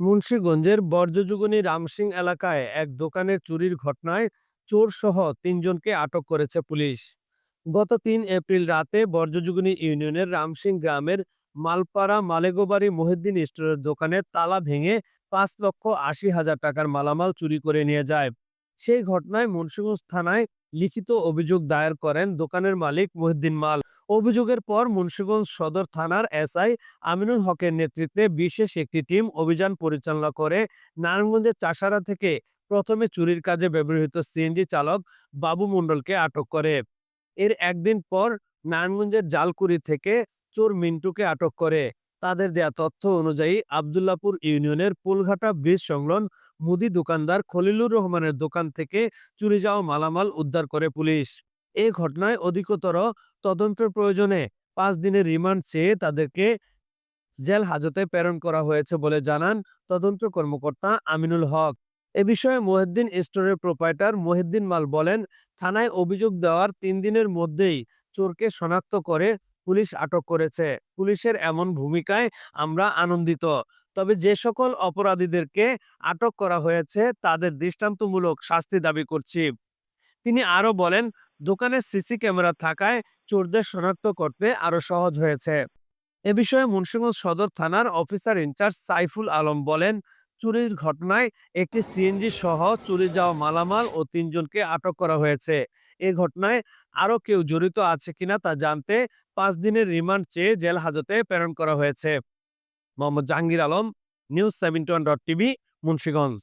মুন্সিগঞ্জের বর্জ্যযুগনী রামসিং এলাকায় এক দোকানের চুরির ঘটনায় চোর সহ তিনজনকে আটক করেছে পুলিশ। গত তিন এপ্রিল রাতে বর্জ্যযুগনী ইউনিয়নের রামসিং গ্রামের মালপাড়া মালেগোবাড়ি মহিদ্দিন স্টোরের দোকানের তালা ভেঙে পাঁচ লক্ষ আশি হাজার টাকার মালামাল চুরি করে নিয়ে যায়। সেই ঘটনায় মুন্সিগঞ্জ থানায় লিখিত অভিযোগ দায়ের করেন দোকানের মালিক মহিদ্দিন মাল। অভিযোগের পর মুন্সিগঞ্জ সদর থানার এসআই আমিনুল হকের নেতৃত্বে বিশেষ একটি টিম অভিযান পরিচালনা করে নারায়ণগঞ্জের চাষারা থেকে প্রথমে চুরির কাজে ব্যবহৃত সিএনজি চালক বাবু মণ্ডলকে আটক করে। এর একদিন পর নারায়ণগঞ্জের জালকুড়ি থেকে চোর মিন্টুকে আটক করে। তাদের দেয়া তথ্য অনুযায়ী আবদুল্লাপুর ইউনিয়নের পুলঘাটা ব্রিজ সংলগ্ন মুদি দোকানদার খলিলুর রহমানের দোকান থেকে চুরি যাওয়া মালামাল উদ্ধার করে পুলিশ। এ ঘটনায় অধিকতর তদন্তের প্রয়োজনে পাঁচ দিনের রিমান্ড চেয়ে তাদেরকে জেল হাজতে প্রেরণ করা হয়েছে বলে জানান তদন্ত কর্মকর্তা আমিনুল হক। এ বিষয়ে মহিদ্দিন স্টোরের প্রোপাইটার মহিদ্দিন মাল বলেন, থানায় অভিযোগ দেওয়ার তিন দিনের মধ্যেই চোরকে শনাক্ত করে পুলিশ আটক করেছে। পুলিশের এমন ভূমিকায় আমরা আনন্দিত। তবে যে সকল অপরাধীদেরকে আটক করা হয়েছে, তাদের দৃষ্টান্তমূলক শাস্তি দাবি করছি। তিনি আরও বলেন, দোকানে সিসি ক্যামেরা থাকায় চোরদের শনাক্ত করতে আরও সহজ হয়েছে। এ বিষয়ে মুন্সিগঞ্জ সদর থানার অফিসার ইনচার্জ সাইফুল আলম বলেন, চুরির ঘটনায় একটি সিএনজি সহ চুরি যাওয়া মালামাল ও তিনজনকে আটক করা হয়েছে। এ ঘটনায় আরও কেউ জড়িত আছে কিনা তা জানতে পাঁচ দিনের রিমান্ড চেয়ে জেল হাজতে প্রেরণ করা হয়েছে। Mohammad Jahangir Alam, news seventy dot TV, Munshiganj.